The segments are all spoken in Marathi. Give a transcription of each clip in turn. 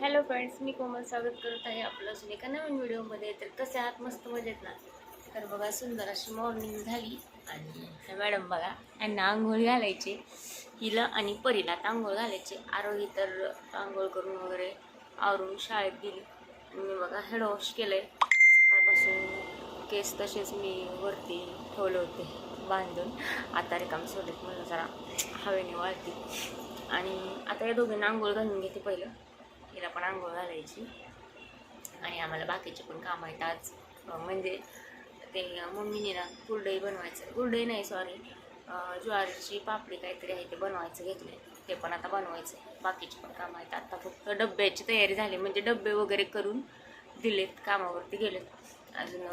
हॅलो फ्रेंड्स मी कोमल स्वागत करत आहे आपलं अजून एका नवीन व्हिडिओमध्ये. तर कसे आहात? मस्त मजेत ना? तर बघा सुंदर अशी मॉर्निंग झाली आणि मॅडम बघा यांना आंघोळ घालायचे. हिला आणि परीला आंघोळ घालायचे. आरोही तर आंघोळ करून वगैरे आवरून शाळेत गेली. आणि मी बघा हेड वॉश केलं आहे सकाळपासून केस तसेच मी वरती ठेवले होते बांधून. आता रिकाम सोडत म्हणलं जरा हवेने वाळते आणि आता या दोघींना आंघोळ घालून घेते पहिलं. हिला पण आंघोळ घालायची. आणि आम्हाला बाकीचे पण काम आहेत. आज म्हणजे ते मम्मीने ना कुरडई बनवायचं. कुरडई नाही सॉरी ज्वारीची पापडी काहीतरी आहे ते बनवायचं घेतले ते पण आता बनवायचं बाकीचे पण काम आहेत. आता फक्त डब्याची तयारी झाली. म्हणजे डबे वगैरे करून दिलेत कामावरती गेलेत. अजून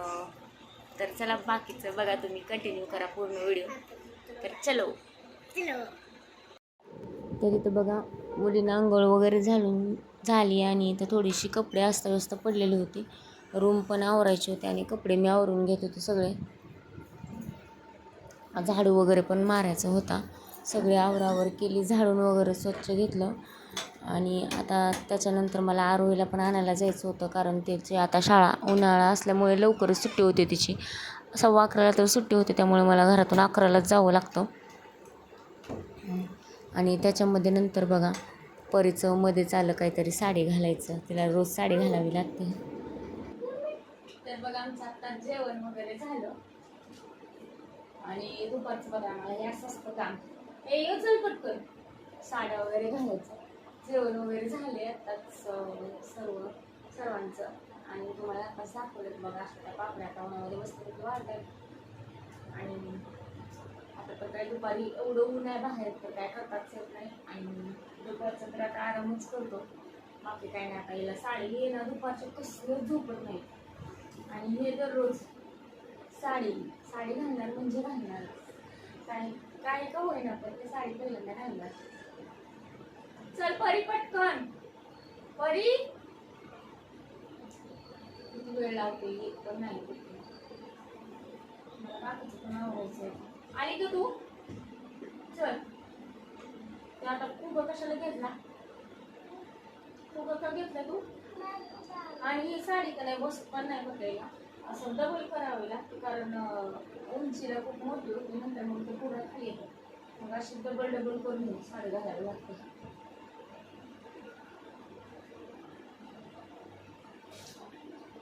तर चला बाकीचं बघा तुम्ही. कंटिन्यू करा पूर्ण व्हिडिओ तर चलो. तरी तर बघा मुलींना आंघोळ वगैरे झालून झाली आणि इथं थोडीशी कपडे अस्ताव्यस्त पडलेली होती. रूम पण आवरायची होते आणि कपडे मी आवरून घेत होते सगळे. झाडू वगैरे पण मारायचा होता. सगळे आवरावर केली झाडून वगैरे स्वच्छ घेतलं. आणि आता त्याच्यानंतर मला आरोहीला पण आणायला जायचं होतं कारण त्याची आता शाळा उन्हाळा असल्यामुळे लवकरच सुट्टी होते तिची. सव्वा अकराला तर सुट्टी होते त्यामुळे मला घरातून अकरालाच जावं लागतं. आणि त्याच्यामध्ये नंतर बघा परीचं मध्येच आलं काहीतरी साडी घालायचं. तिला रोज साडी घालावी लागते. तर बघा आमचं आता जेवण वगैरे झालं. आणि दुपारचं बघा आम्हाला हे असं असतं काम. हे चल पटकन. साड्या वगैरे घालायचं. जेवण वगैरे झाले आताच सर्व सर्वांचं. आणि तुम्हाला आता दाखवलं बघा आता पापड्या तावण्यामध्ये मस्त वाढतात. आणि आता तर काय दुपारी एवढं ऊन आहे बाहेर तर काय करताच येत नाही. आणि दुपारचं तर आता आरामच करतो. बाकी काय नाही आता हिला साडी घे ना दुपारचं कसलं झोपत नाही. आणि हे दररोज साडी साडी घालणार म्हणजे घालणार. काय काय का होईना पण ते साडी पहिल्यांदा घालणार. चल परी पटकन. परी. किती वेळ लावते एक पण नाही. मला बाकीचं पण आवडायचं आली का तू? चल. ते आता फुगा कशाला घेतला? फुगा का घेतला तू? आणि ही साडी का नाही बसत पण नाही बघायला असं डबल करावे लागते कारण उंचीला खूप मोठी होती नंतर मग ते पुढं खाली येतं. मग अशी डबल डबल करून साडी घालायला लागते.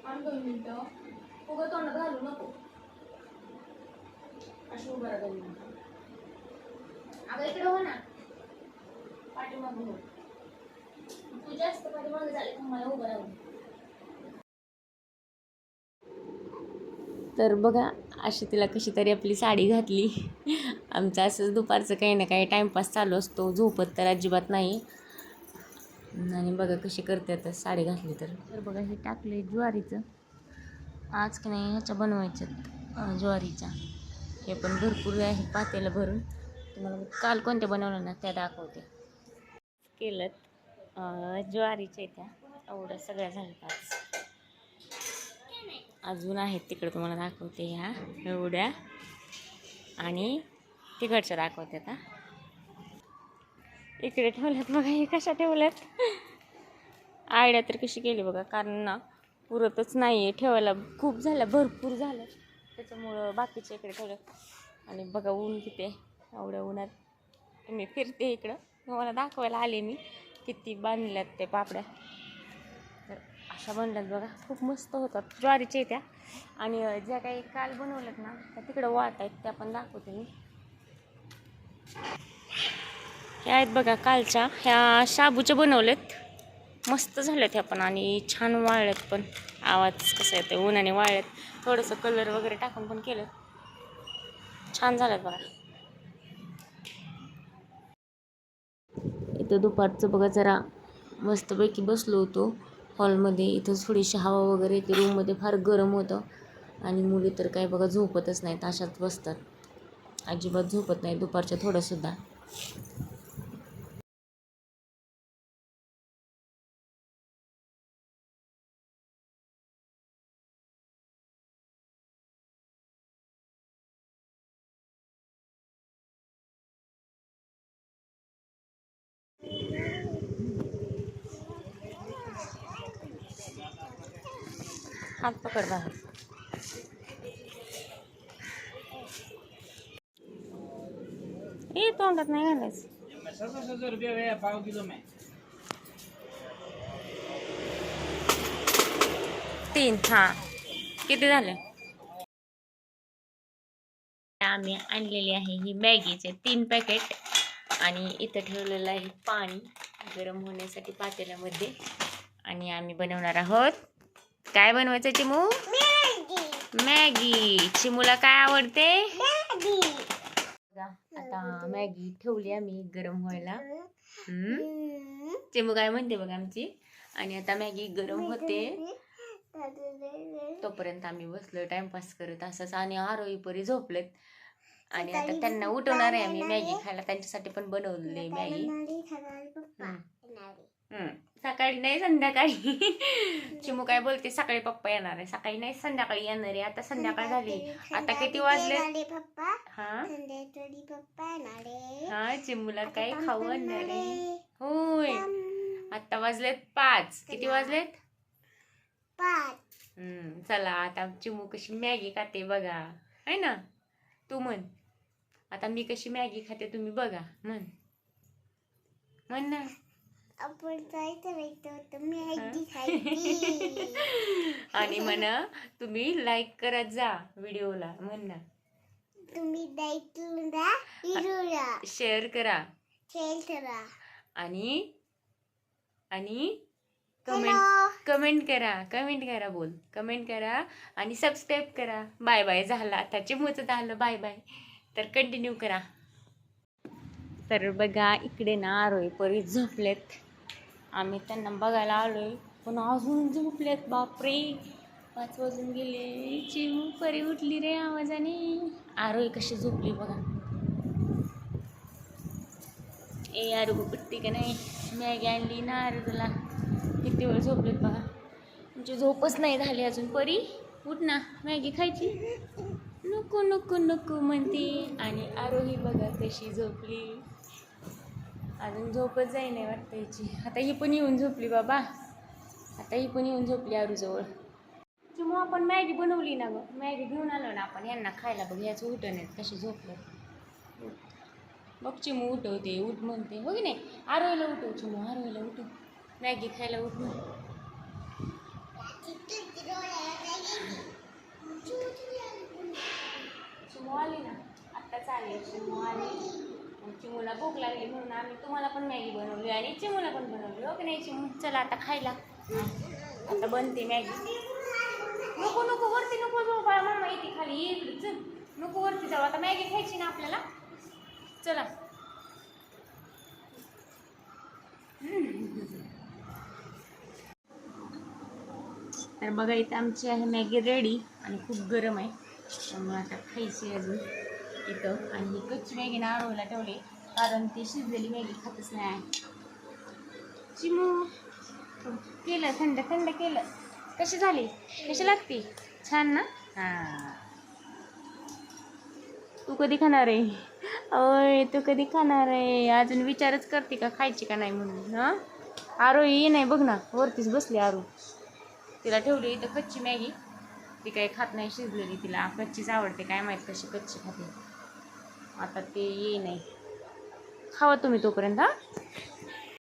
आणि दोन मिनटं. उगं तोंड घालू नको. अशी उभं अगं इकडे हो ना. पाठीमाग हो. तू जास्त झाले तर मला उभं राहू तर बघा अशी तिला कशी तरी आपली साडी घातली. आमचं असंच दुपारचं काही ना काही टाईमपास चालू असतो. झोपत तर अजिबात नाही. आणि बघा कशी करते आता साडी घातली तर. तर बघा हे टाकले ज्वारीचं. आज की नाही ह्याच्या बनवायच्यात ज्वारीच्या. हे पण भरपूर आहे पातेला भरून. तुम्हाला काल कोणत्या बनवलं ना त्या दाखवते. केलं ज्वारीच्या त्या. एवढ्या सगळ्या झाल्या अजून आहेत तिकडे तुम्हाला दाखवते ह्या एवढ्या. आणि तिकडच्या दाखवते आता. इकडे ठेवल्यात बघा हे कशा ठेवल्यात? आयडिया तर कशी केली बघा कारण ना पुरतच नाही आहे ठेवायला खूप झाल्या भरपूर झाल्या त्याच्यामुळं बाकीच्या इकडे ठेवलं. आणि बघा ऊन किती आहे. एवढ्या उन्हात मी फिरते इकडं. मला दाखवायला आले मी किती बांधल्यात ते पापड्या. तर अशा बनल्यात बघा. खूप मस्त होतात. ज्वारीच्या त्या. आणि ज्या काही काल बनवल्यात ना त्या तिकडं वाट आहेत. त्या पण दाखवते मी. ह्या आहेत बघा कालच्या. ह्या शाबूच्या बनवल्यात. मस्त झाल्यात ह्या पण आणि छान वाळल्यात पण. आवाज कसा येतो उन्हाने वाळ्यात थोडंसं कलर वगैरे टाकून पण केलं. छान झालं बघा. इथं दुपारचं बघा जरा मस्तपैकी बसलो होतो. हॉलमध्ये इथं थोडीशी हवा वगैरे येते. रूममध्ये फार गरम होतं. आणि मुली तर काय बघा झोपतच नाहीत अशाच बसतात. अजिबात झोपत नाही दुपारच्या थोडंसुद्धा. हात पकड बाहेर. ए तोंडात नाही घालायचं. पाव किलो तीन हा. किती झाले? आम्ही आणलेली आहे ही मॅगीचे तीन पॅकेट आणि इथं ठेवलेलं आहे पाणी गरम होण्यासाठी पातेल्यामध्ये आणि आम्ही बनवणार आहोत. काय बनवायचं चिमू? मॅगी. चिमूला काय आवडते? बघा, आता मॅगी ठेवली आम्ही गरम व्हायला. चिमू काय म्हणते बघा आमची? आणि आता मॅगी गरम होते. तोपर्यंत आम्ही बसलो टाइमपास करत असंच आणि आरोही परी झोपलेत. आणि आता त्यांना उठवणार आहे आम्ही मॅगी खायला. त्यांच्यासाठी पण बनवलेली मॅगी. सकाळी नाही संध्याकाळी. चिमू काय बोलते सकाळी पप्पा येणार आहे. सकाळी नाही संध्याकाळी येणार आहे. आता संध्याकाळ झाली. आता किती वाजले पप्पा. हा? हा चिमूला काय खाऊ आणणार आहे? होय. आता वाजलेत पाच. किती वाजलेत? पाच. हम्म, चला आता चिमू कशी मॅगी खाते बघा. है ना? तू म्हण. आता मी कशी मॅगी खाते तुम्ही बघा. म्हण. म्हण ना. आपण आणि म्हण तुम्ही लाईक करत जा व्हिडिओला म्हण ना. तुम्ही दायतून दा इरूला शेअर करा. खेळ करा. आणि आणि कमेंट कमेंट करा कमेंट करा बोल कमेंट करा आणि सबस्क्राईब करा. बाय बाय झालं. आता चिमूचं झालं. बाय बाय तर कंटिन्यू करा. तर बघा इकडे ना आरोही परी झोपलेत. आम्ही त्यांना बघायला आलोय. पण अजून झोपलेत बापरे. पाच वाजून गेले. चिमू परी उठली रे आवाजाने. आरोही कशी झोपली बघा. ए यार उठती का नाही? मॅगी आणली ना अरे तुला किती वेळ झोपलेत बघा. तुमची झोपच नाही झाली अजून. परी उठ ना. मॅगी खायची? नको नको नको म्हणते. आणि आरोही बघा कशी झोपली. अजून झोपच जाई नाही वाटतं याची आता ही पण येऊन झोपली बाबा. आता ही पण येऊन झोपली आरूजवळ. चिमू आपण मॅगी बनवली ना गं. मॅगी घेऊन आलो ना आपण यांना खायला बघ याचं उठ नाही कसे झोपलं. बघ चिमू उठवते उठ म्हणते. हो की नाही? आरवायला उठव चिमू आरवायला उठव. मॅगी खायला उठ चिमू आली ना? आत्ताच आली. चिमू आली. मग चिमूला भूक लागली म्हणून आम्ही तुम्हाला पण मॅगी बनवली आणि चिमूला पण बनवली. हो की नाही चिमू? चला आता खायला. आता बनते मॅगी. नको नको वरती नको जाऊ बाळा. मम्मा येते खाली ये इकडे चल. नको वरती जाऊ. आता मॅगी खायची ना आपल्याला? चला. तर बघा इथं आमची आहे मॅगी रेडी आणि खूप गरम आहे. त्यामुळे आता खायची अजून. इथं आणि ही कच्ची मॅगी ना आरोला ठेवली कारण ती शिजलेली मॅगी खातच नाही. चिमू केलं थंड थंड केलं. कशी झाली? कशी लागते? छान ना? हां. तू कधी खाणार आहे? ओय तू कधी खाणार आहे? अजून विचारच करते का खायची का नाही म्हणून हां? आरो ये नाही बघ ना. वरतीच बसली आरू. तिला ठेवली इथं कच्ची मॅगी. ती काही खात नाही शिजलेली तिला. कच्चीच आवडते काय माहीत कशी कच्ची खाते. आता ते ये नाही खावा तुम्ही तोपर्यंत हा?